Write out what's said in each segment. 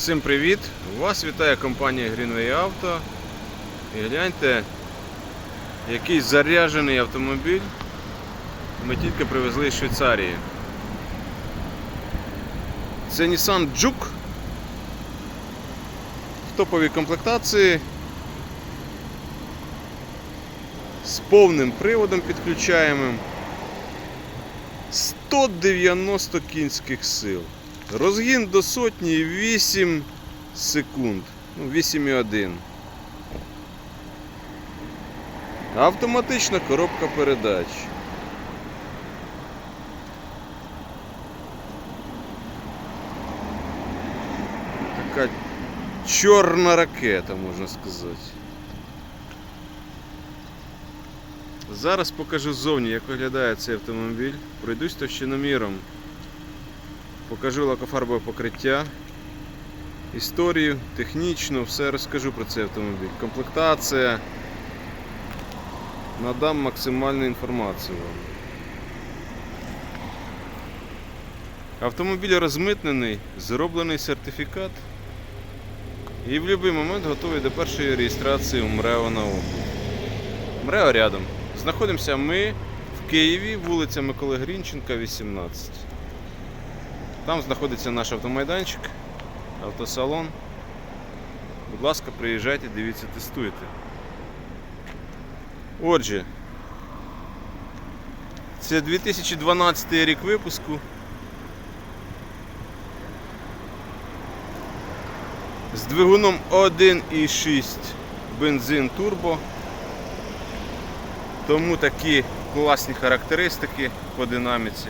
Всім привіт! Вас вітає компанія Greenway Auto. І гляньте, який заряджений автомобіль ми тільки привезли з Швейцарії. Це Nissan Juke в топовій комплектації з повним приводом підключаємим. 190 кінських сил. Розгін до сотні 8 секунд. Ну, 8,1. Автоматична коробка передач. Така чорна ракета, можна сказати. Зараз покажу ззовні, як виглядає цей автомобіль. Пройдусь товщиноміром. Покажу лакофарбове покриття, історію, технічну, все розкажу про цей автомобіль. Комплектація. Надам максимальну інформацію вам. Автомобіль розмитнений, зроблений сертифікат і в будь-який момент готовий до першої реєстрації у МРЕО на область. МРЕО рядом. Знаходимося ми в Києві, вулиця Миколи Грінченка, 18. Там знаходиться наш автомайданчик, автосалон. Будь ласка, приїжджайте, дивіться, тестуйте. Отже, це 2012 рік випуску. З двигуном 1,6 бензин турбо. Тому такі класні характеристики по динаміці.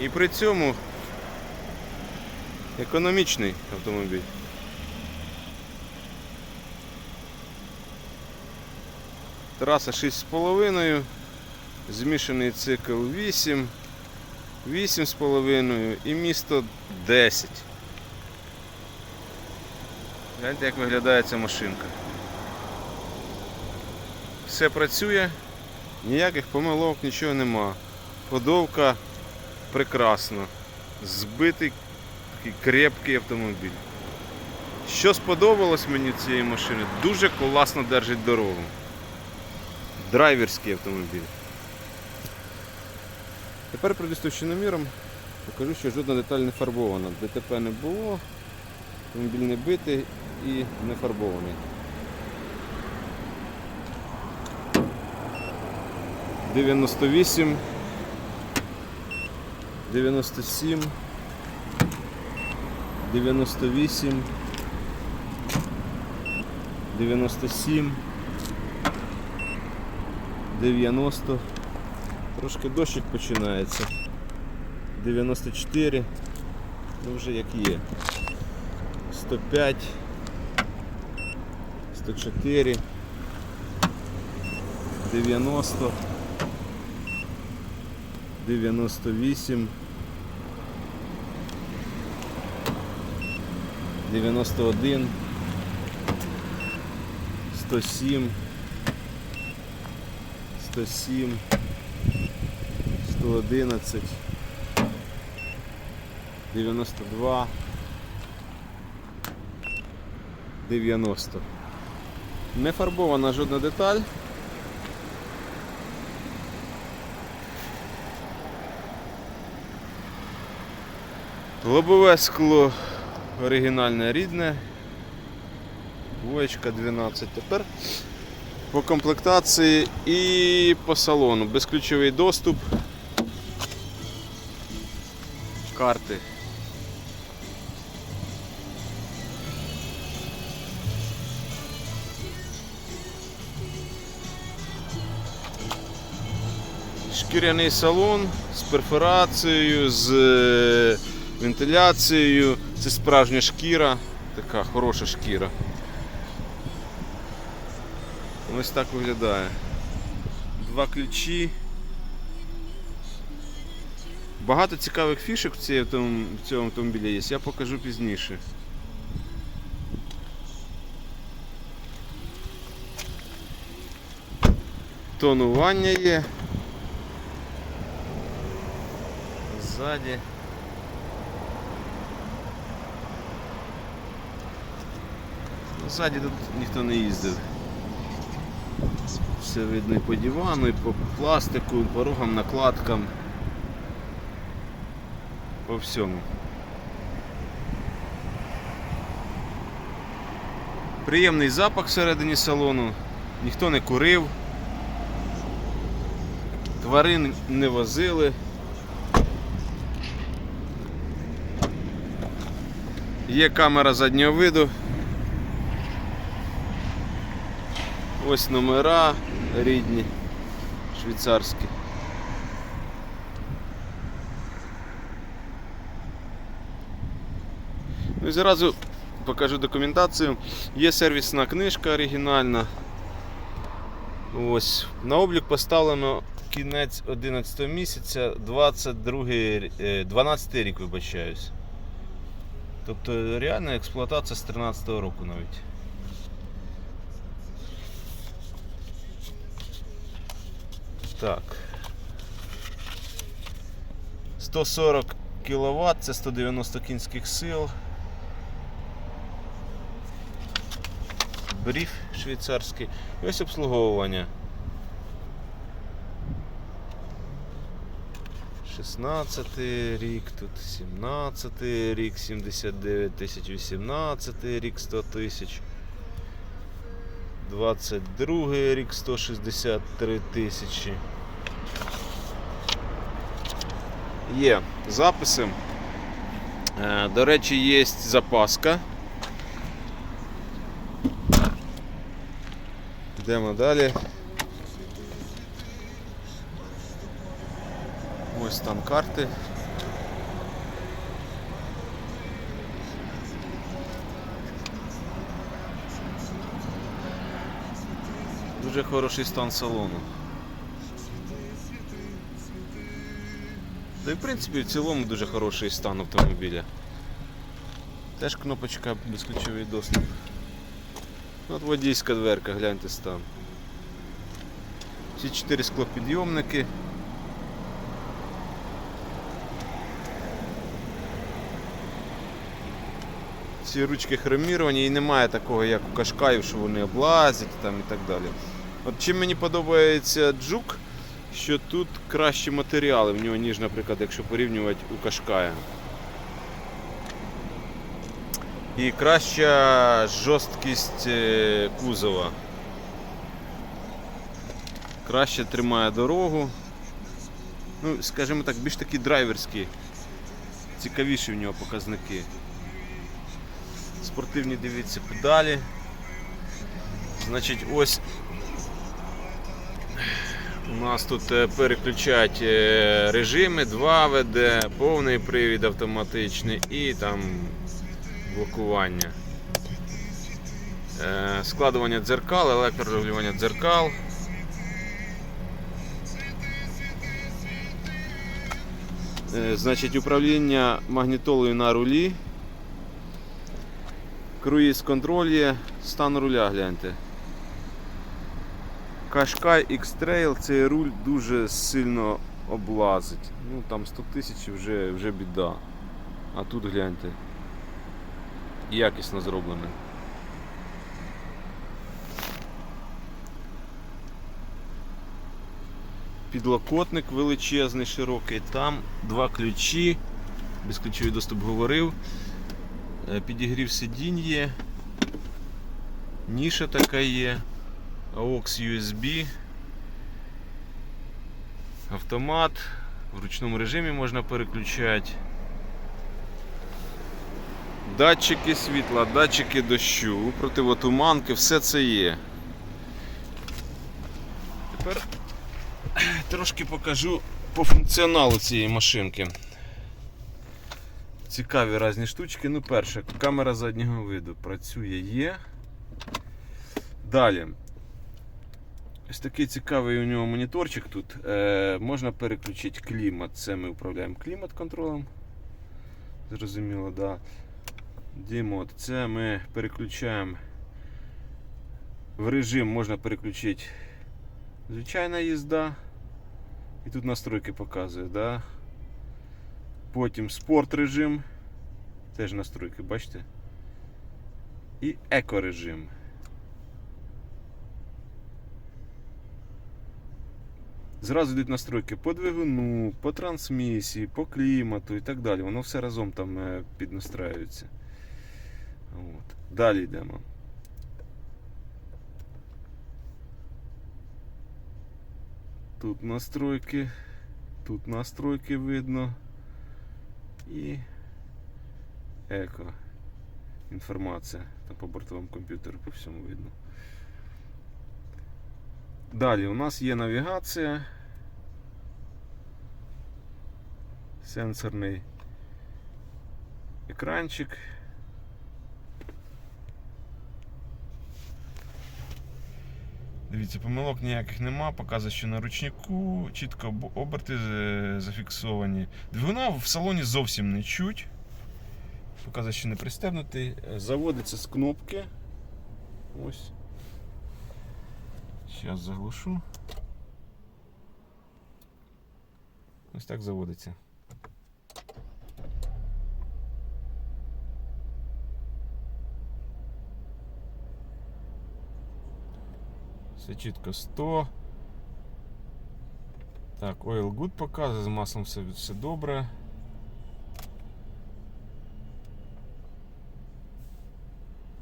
І при цьому економічний автомобіль. Траса 6,5, змішаний цикл 8, 8,5 і місто 10. Гляньте, як виглядає ця машинка. Все працює, ніяких помилок, нічого нема. Ходовка прекрасно. Збитий такий крепкий автомобіль. Що сподобалось мені цієї машини, дуже класно держить дорогу. Драйверський автомобіль. Тепер пройду з товщиноміром, покажу, що жодна деталь не фарбована. ДТП не було, автомобіль не битий і не фарбований. 98 97 98 97 90 Трошки дощик починається. 94 Ну вже як є. 105 104 90 98 91 107 107 111 92 90 Не фарбована жодна деталь. Лобове скло оригінальне рідне. Двоєчка 12. Тепер по комплектації і по салону. Безключовий доступ. Карти. Шкіряний салон з перфорацією, з е, вентиляцією. Це справжня шкіра, така хороша шкіра. Ось так виглядає. Два ключі. Багато цікавих фішок в цьому автомобілі є, я покажу пізніше. Тонування є. Ззаді. Ззаді тут ніхто не їздив. Все видно і по дивану, і по пластику, і по рогам, накладкам. По всьому. Приємний запах всередині салону, ніхто не курив, тварин не возили. Є камера заднього виду. Ось номера рідні, швейцарські. Ну і зразу покажу документацію. Є сервісна книжка оригінальна. Ось. На облік поставлено кінець 11 місяця, 22, е, 12 рік, вибачаюсь. Тобто реальна експлуатація з 13-го року навіть. Так. 140 кВт, це 190 кінських сил. Бріф швейцарський. І ось обслуговування. 16 рік, тут 17 рік, 79 тисяч, 18 рік, 100 тисяч. 22 рік, 163 тисячі. Є записи. Е, До речі, є запаска. Йдемо далі. Ось там карти. Дуже хороший стан салону. Та й в принципі в цілому дуже хороший стан автомобіля. Теж кнопочка безключовий доступ. От водійська дверка, гляньте стан. Всі чотири склопідйомники. Ці ручки хроміровані і немає такого, як у кашкаїв, що вони облазять там і так далі. От чим мені подобається джук, що тут кращі матеріали в нього, ніж, наприклад, якщо порівнювати у кашкая. І краща жорсткість е, кузова. Краще тримає дорогу. Ну, скажімо так, більш такі драйверські. Цікавіші в нього показники. Спортивні дивіться педалі. Значить, ось у нас тут е, переключать е, режими, 2 ВД, повний привід автоматичний і там блокування. Е, Складування дзеркал, електрорегулювання дзеркал. Значить, управління магнітолою на рулі. Круїз контроль є, стан руля гляньте. Кашкай X-Trail цей руль дуже сильно облазить. Ну там 100 тисяч вже, вже біда. А тут гляньте. Якісно зроблене. Підлокотник величезний, широкий. Там два ключі. Безключовий доступ говорив. Е, Підігрів сидінь є. Ніша така є. AUX USB. Автомат. В ручному режимі можна переключати. Датчики світла, датчики дощу, противотуманки, все це є. Тепер трошки покажу по функціоналу цієї машинки. Цікаві різні штучки. Ну, перше, камера заднього виду працює є. Далі. Ось такий цікавий у нього моніторчик тут. Е, можна переключити клімат. Це ми управляємо клімат-контролем. Зрозуміло, да. Дімод. Це ми переключаємо в режим можна переключити звичайна їзда. І тут настройки показує, да? Потім спорт режим. Теж настройки, бачите? і екорежим. Зразу йдуть настройки по двигуну, по трансмісії, по клімату і так далі. Воно все разом там е, піднастраюється. От. Далі йдемо. Тут настройки, тут настройки видно. І еко. Інформація там по бортовому комп'ютеру по всьому видно. Далі у нас є навігація. Сенсорний екранчик. Дивіться, помилок ніяких нема, показує, що на ручнику чітко оберти е, зафіксовані. Двигуна в салоні зовсім не чуть. Показує, що не пристебнутий. Е, Заводиться з кнопки. Ось. Зараз заглушу. Ось так заводиться. Все чітко 100. Так, Oil Good показує, з маслом все, все добре.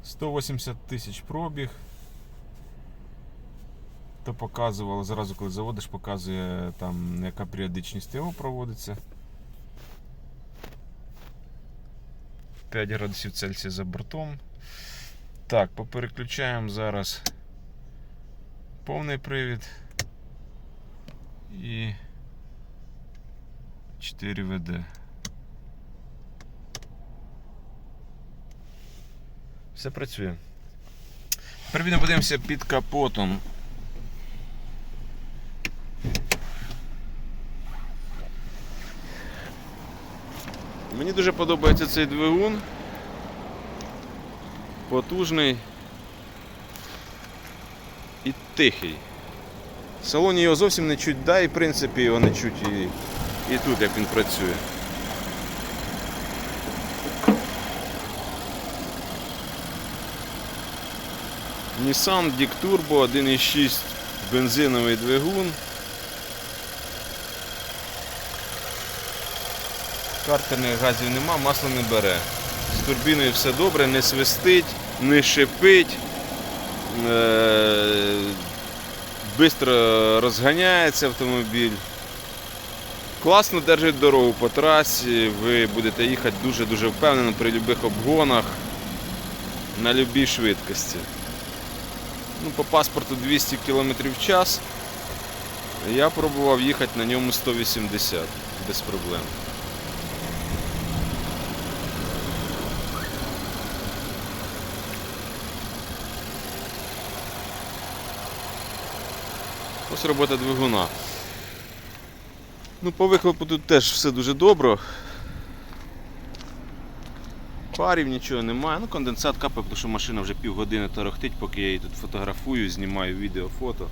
Сто вісімдесят тисяч пробіг. То показувало, зразу коли заводиш, показує там яка періодичність його проводиться. 5 градусів Цельсія за бортом. Так, попереключаємо зараз повний привід і 4 ВД. Все працює. Тепер подивимося під капотом. Мені дуже подобається цей двигун. Потужний і тихий. В салоні його зовсім не чуть, да, і в принципі його не чуть і, і тут як він працює. Nissan Dick Turbo 1.6 бензиновий двигун. Картерних газів нема, масло не бере. З турбіною все добре, не свистить, не шипить. Е- Бистро розганяється автомобіль. Класно держить дорогу по трасі, ви будете їхати дуже-дуже впевнено при будь-яких обгонах на будь-якій швидкості. Ну, по паспорту 200 км в час. Я пробував їхати на ньому 180 без проблем. Ось робота двигуна. Ну, по вихлопу тут теж все дуже добре. Парів нічого немає. Ну, конденсат капає, тому що машина вже півгодини торохтить, поки я її тут фотографую, знімаю відео, фото.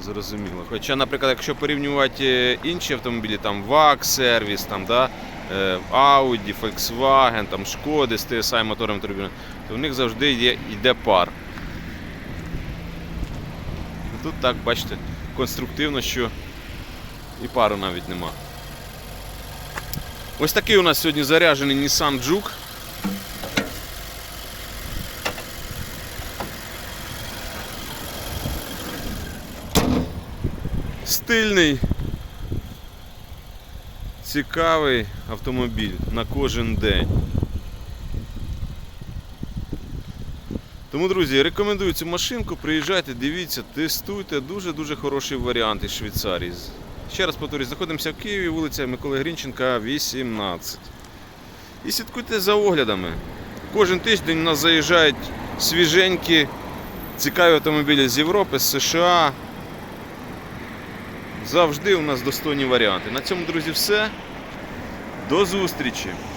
Зрозуміло. Хоча, наприклад, якщо порівнювати е, інші автомобілі, там VAG сервіс, там, да, е, Audi, Volkswagen, там, Шкоди з TSI мотором турбіною, в них завжди є, йде пар. Тут так, бачите, конструктивно, що і пару навіть нема. Ось такий у нас сьогодні заряджений Nissan Juke. Стильний, цікавий автомобіль на кожен день. Тому, друзі, рекомендую цю машинку, приїжджайте, дивіться, тестуйте. Дуже-дуже хороший варіант із Швейцарії. Ще раз повторюсь, знаходимося в Києві, вулиця Миколи Грінченка, 18. І слідкуйте за оглядами. Кожен тиждень у нас заїжджають свіженькі, цікаві автомобілі з Європи, з США. Завжди у нас достойні варіанти. На цьому, друзі, все. До зустрічі!